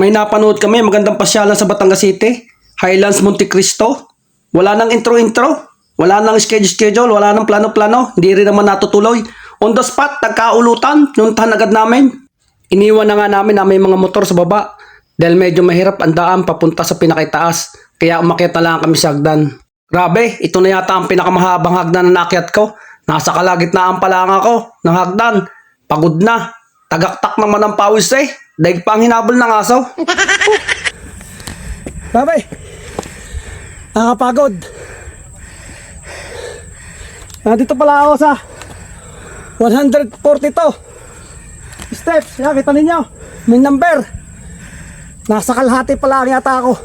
May napanood kami, magandang pasyalan sa Batangas City. Highlands Montecristo. Wala nang intro-intro. Wala nang schedule-schedule. Wala nang plano-plano. Hindi rin naman natutuloy. On the spot, nagkaulutan. Nuntahan agad namin. Iniwan na nga namin na may mga motor sa baba. Dahil medyo mahirap ang daan papunta sa pinakitaas. Kaya umakyat lang kami sa hagdan. Grabe, ito na yata ang pinakamahabang hagdan na nakyat ko. Nasa kalagitnaan pa lang ako ng hagdan. Pagod na. Tagaktak naman ang pawis eh. Daig pa ang hinabol ng aso. Babay. Nakakapagod. Nandito pala ako sa 142 steps. Yan, kita ninyo. May number. Nasa kalahati pala yata ako.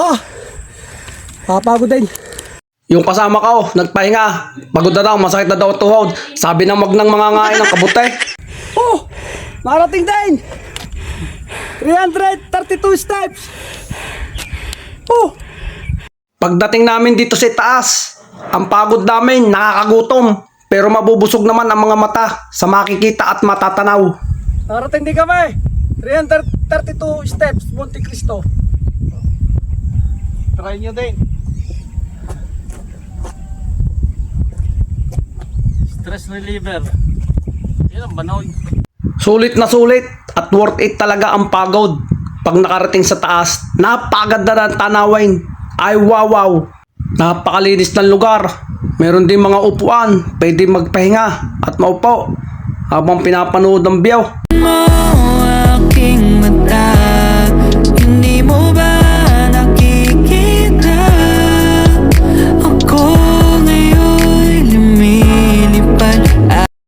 Oh, papagod din. Yung kasama ko, nagpahinga. Pagod na daw, masakit na daw tuhod. Sabi ng mag ng mga ngain ng kabute. Marating din. 332 steps. Oh. Pagdating namin dito sa taas, ang pagod namin, nakakagutom. Pero mabubusog naman ang mga mata sa makikita at matatanaw. Narating din kami. 332 steps, Monte Cristo. Try nyo din. Stress reliever. Yan ang banoy. Sulit na sulit at worth it talaga ang pagod. Pag nakarating sa taas, napakaganda ng tanawin. Ay wow wow. Napakalinis ng lugar. Meron din mga upuan, pwede magpahinga at maupo habang pinapanood ng biyaw. mo aking mata